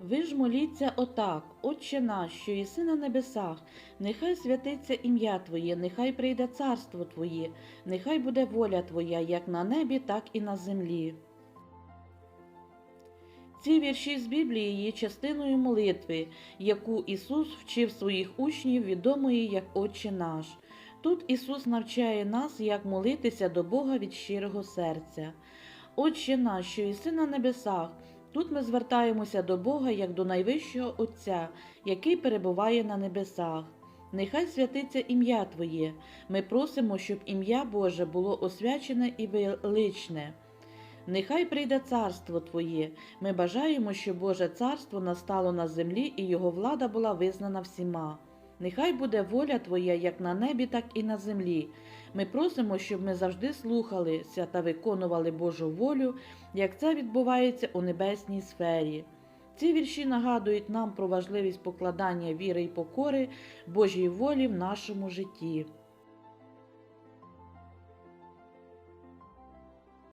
Ви ж моліться отак, Отче наш, що єси на небесах, нехай святиться ім'я Твоє, нехай прийде царство Твоє, нехай буде воля Твоя, як на небі, так і на землі. Ці вірші з Біблії є частиною молитви, яку Ісус вчив своїх учнів, відомої як Отче наш. Тут Ісус навчає нас, як молитися до Бога від щирого серця. Отче наш, що єси на небесах, тут ми звертаємося до Бога як до найвищого Отця, який перебуває на небесах. Нехай святиться ім'я Твоє. Ми просимо, щоб ім'я Боже було освячене і величне. Нехай прийде царство Твоє. Ми бажаємо, щоб Боже царство настало на землі і його влада була визнана всіма. Нехай буде воля Твоя як на небі, так і на землі. Ми просимо, щоб ми завжди слухалися та виконували Божу волю, як це відбувається у небесній сфері. Ці вірші нагадують нам про важливість покладання віри і покори Божій волі в нашому житті.